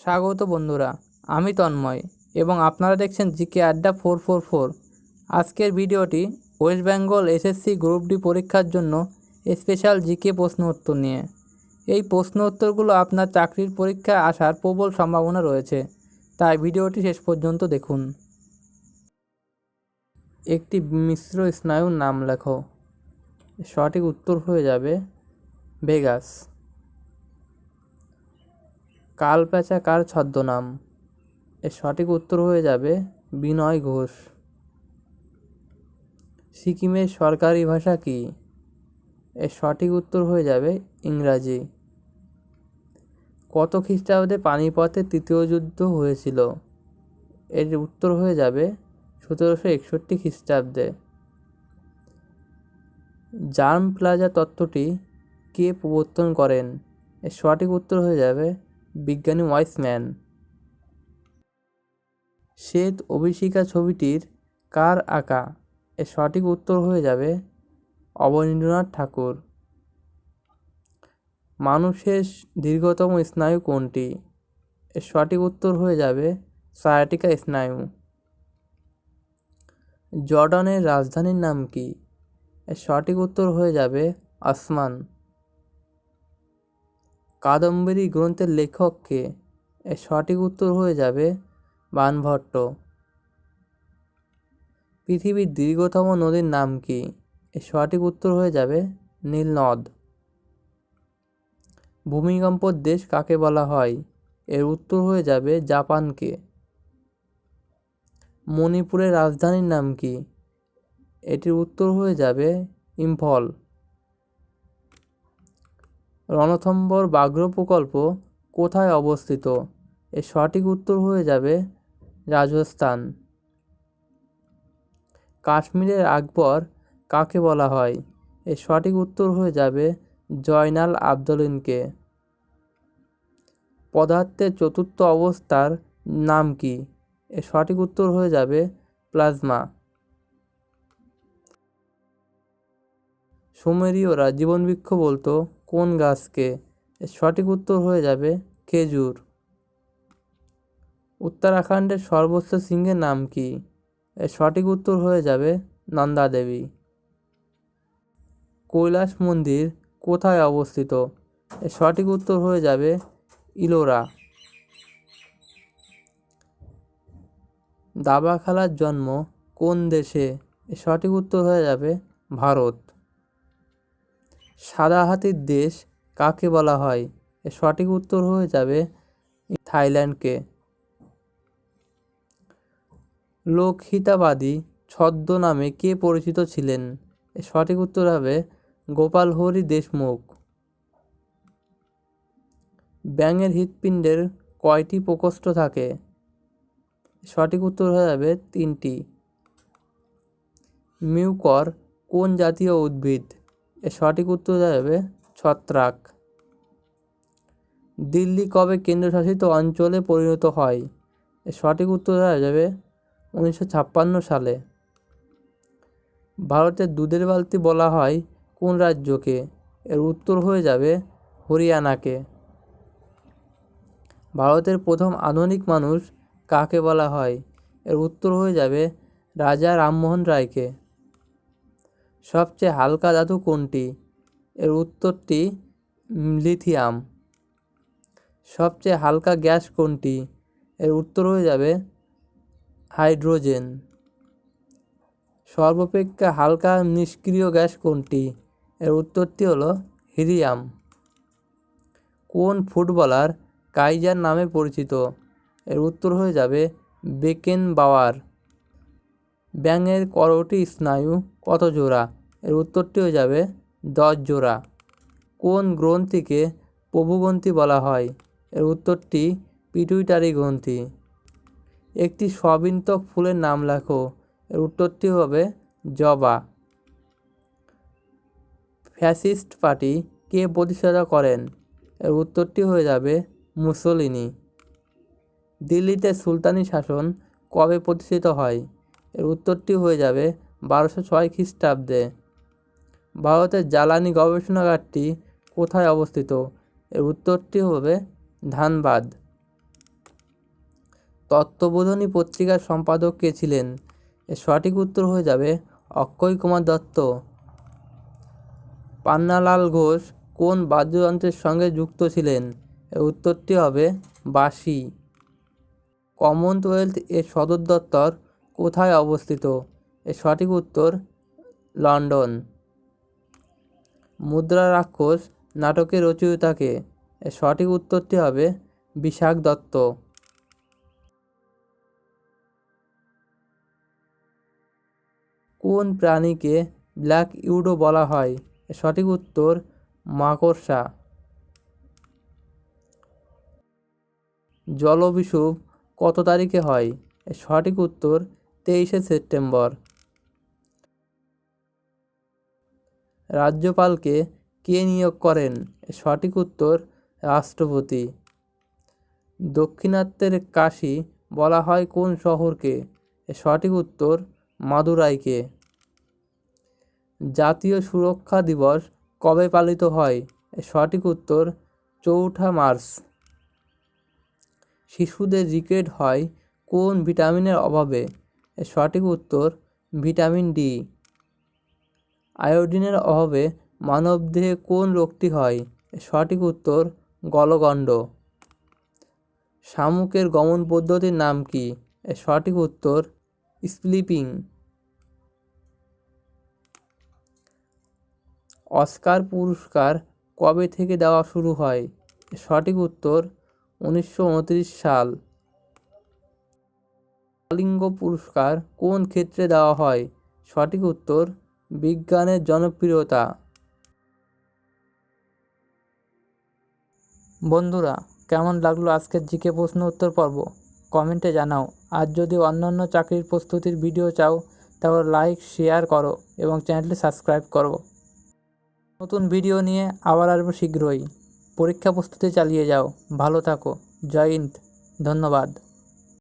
স্বাগত বন্ধুরা, আমি তন্ময় এবং আপনারা দেখছেন জিকে আড্ডা ফোর ফোর ফোর। আজকের ভিডিওটি West Bengal SSC group D পরীক্ষার জন্য স্পেশাল জিকে প্রশ্ন উত্তর নিয়ে। এই প্রশ্ন উত্তরগুলো আপনার চাকরির পরীক্ষায় আসার প্রবল সম্ভাবনা রয়েছে, তাই ভিডিওটি শেষ পর্যন্ত দেখুন। একটি মিশ্র স্নায়ুর নাম লেখো। সঠিক উত্তর হয়ে যাবে ভেগাস। কালপ্যাচা কার ছদ্মনাম? এর সঠিক উত্তর হয়ে যাবে বিনয় ঘোষ। সিকিমের সরকারি ভাষা কি? এর সঠিক উত্তর হয়ে যাবে ইংরাজি। কত খ্রিস্টাব্দে পানিপথে তৃতীয় যুদ্ধ হয়েছিল? এর উত্তর হয়ে যাবে সতেরোশো একষট্টি খ্রিস্টাব্দে। জার্ম প্লাজা তত্ত্বটি কে প্রবর্তন করেন? এর সঠিক উত্তর হয়ে যাবে বিজ্ঞানী ওয়াইসম্যান শ্বেত অভিষিকা ছবিটির কার আঁকা? এর সঠিক উত্তর হয়ে যাবে অবনীন্দ্রনাথ ঠাকুর। মানুষের দীর্ঘতম স্নায়ু কোনটি? এর সঠিক উত্তর হয়ে যাবে সায়াটিকা স্নায়ু। জর্ডানের রাজধানীর নাম কি? এর সঠিক উত্তর হয়ে যাবে আসমান। কাদম্বরী গ্রন্থের লেখক কে এর সঠিক উত্তর হয়ে যাবে বানভট্ট। পৃথিবীর দীর্ঘতম নদীর নাম কি? এর সঠিক উত্তর হয়ে যাবে নীলনদ। ভূমিকম্পর দেশ কাকে বলা হয়? এর উত্তর হয়ে যাবে জাপানকে। মণিপুরের রাজধানীর নাম কি? এটির উত্তর হয়ে যাবে ইম্ফল। রণথম্বর ব্যাঘ্র প্রকল্প কোথায় অবস্থিত? এর সঠিক উত্তর হয়ে যাবে রাজস্থান। কাশ্মীরের আকবর কাকে বলা হয়? এর সঠিক উত্তর হয়ে যাবে জয়নাল আবদলিনকে পদার্থের চতুর্থ অবস্থার নাম কি? এর সঠিক উত্তর হয়ে যাবে প্লাজমা। সুমেরীয়রা জীবনবৃক্ষ বলতো কোন গাছকে? সঠিক উত্তর হয়ে যাবে খেজুর। উত্তরাখণ্ডের সর্বোচ্চ সিংহের নাম কি? এর সঠিক উত্তর হয়ে যাবে নন্দা দেবী কৈলাস মন্দির কোথায় অবস্থিত? এর সঠিক উত্তর হয়ে যাবে ইলোরা। দাবা খেলার জন্ম কোন দেশে? সঠিক উত্তর হয়ে যাবে ভারত। সাদা হাতির দেশ কাকে বলা হয়? এর সঠিক উত্তর হয়ে যাবে থাইল্যান্ডকে। লোকহিতাবাদী ছদ্ম নামে কে পরিচিত ছিলেন? এর সঠিক উত্তর হবে গোপাল হরি দেশমুখ। ব্যাঙের হৃৎপিণ্ডের কয়টি প্রকোষ্ঠ থাকে? সঠিক উত্তর হয়ে যাবে তিনটি। মিউকর কোন জাতীয় উদ্ভিদ? এর সঠিক উত্তর যাবে ছত্রাক। দিল্লি কবে কেন্দ্রশাসিত অঞ্চলে পরিণত হয়? এর সঠিক উত্তর হয়ে যাবে উনিশশো ছাপ্পান্ন সালে। ভারতের দুধের বালতি বলা হয় কোন রাজ্যকে? এর উত্তর হয়ে যাবে হরিয়ানাকে। ভারতের প্রথম আধুনিক মানুষ কাকে বলা হয়? এর উত্তর হয়ে যাবে রাজা রামমোহন রায়কে। সবচেয়ে হালকা ধাতু কোনটি? এর উত্তরটি লিথিয়াম। সবচেয়ে হালকা গ্যাস কোনটি? এর উত্তর হয়ে যাবে হাইড্রোজেন। সর্বাপেক্ষা হালকা নিষ্ক্রিয় গ্যাস কোনটি? এর উত্তরটি হলো হিরিয়াম কোন ফুটবলার কাইজার নামে পরিচিত? এর উত্তর হয়ে যাবে বেকেন বাওয়ার ব্যাঙের করটি স্নায়ু কত জোড়া? এর উত্তরটি হয়ে যাবে দশ জোড়া। কোন গ্রন্থিকে প্রভুগ্রন্থি বলা হয়? এর উত্তরটি পিটুইটারি গ্রন্থি। একটি সবিন্তক ফুলের নাম লেখো। এর উত্তরটি হবে জবা। ফ্যাসিস্ট পার্টি কে প্রতিষ্ঠাতা করেন? এর উত্তরটি হয়ে যাবে মুসোলিনি। দিল্লিতে সুলতানি শাসন কবে প্রতিষ্ঠিত হয়? এর উত্তরটি হয়ে যাবে বারোশো ছয় খ্রিস্টাব্দে। ভারতের জ্বালানি গবেষণাগারটি কোথায় অবস্থিত? এর উত্তরটি হবে ধানবাদ। তত্ত্ববোধনী পত্রিকার সম্পাদক কে ছিলেন? এর সঠিক উত্তর হয়ে যাবে অক্ষয় কুমার দত্ত। পান্নালাল ঘোষ কোন বাদ্যযন্ত্রের সঙ্গে যুক্ত ছিলেন? এর উত্তরটি হবে বাঁশি। কমনওয়েলথ এর সদর দপ্তর কোথায় অবস্থিত? এর সঠিক উত্তর লন্ডন। মুদ্রা রাক্ষস নাটকের রচয়িতাকে সঠিক উত্তরটি হবে বিশাখ দত্ত। কোন প্রাণীকে ব্ল্যাক ইউডো বলা হয়? সঠিক উত্তর মাকড়সা। জলবিষুব কত তারিখে হয়? সঠিক উত্তর তেইশে সেপ্টেম্বর। রাজ্যপালকে কে নিয়োগ করেন? সঠিক উত্তর, রাষ্ট্রপতি। দক্ষিণাত্যের কাশী বলা হয় কোন শহরকে? সঠিক উত্তর, মাদুরাইকে। জাতীয় সুরক্ষা দিবস কবে পালিত হয়? সঠিক উত্তর, চৌঠা মার্চ। শিশুদের রিকেট হয় কোন ভিটামিনের অভাবে? সঠিক উত্তর, ভিটামিন ডি। আয়োডিনের অভাবে মানবদেহে কোন রোগটি হয়? সঠিক উত্তর, গলগণ্ড। শামুকের গমন পদ্ধতির নাম কি? সঠিক উত্তর, স্লিপিং। অস্কার পুরস্কার কবে থেকে দেওয়া শুরু হয়? সঠিক উত্তর, উনিশশো উনত্রিশ সাল। কলিঙ্গ পুরস্কার কোন ক্ষেত্রে দেওয়া হয়? সঠিক উত্তর বিজ্ঞানের জনপ্রিয়তা। বন্ধুরা, কেমন লাগল আজকের জিকে প্রশ্ন উত্তর পর্ব? কমেন্টে জানাও। আর যদি অন্যান্য চাকরির প্রস্তুতির ভিডিও চাও, তাহলে লাইক, শেয়ার করো এবং চ্যানেলটি সাবস্ক্রাইব করো। নতুন ভিডিও নিয়ে আবার আসব শীঘ্রই। পরীক্ষা প্রস্তুতি চালিয়ে যাও। ভালো থাকো। জয় হিন্দ ধন্যবাদ।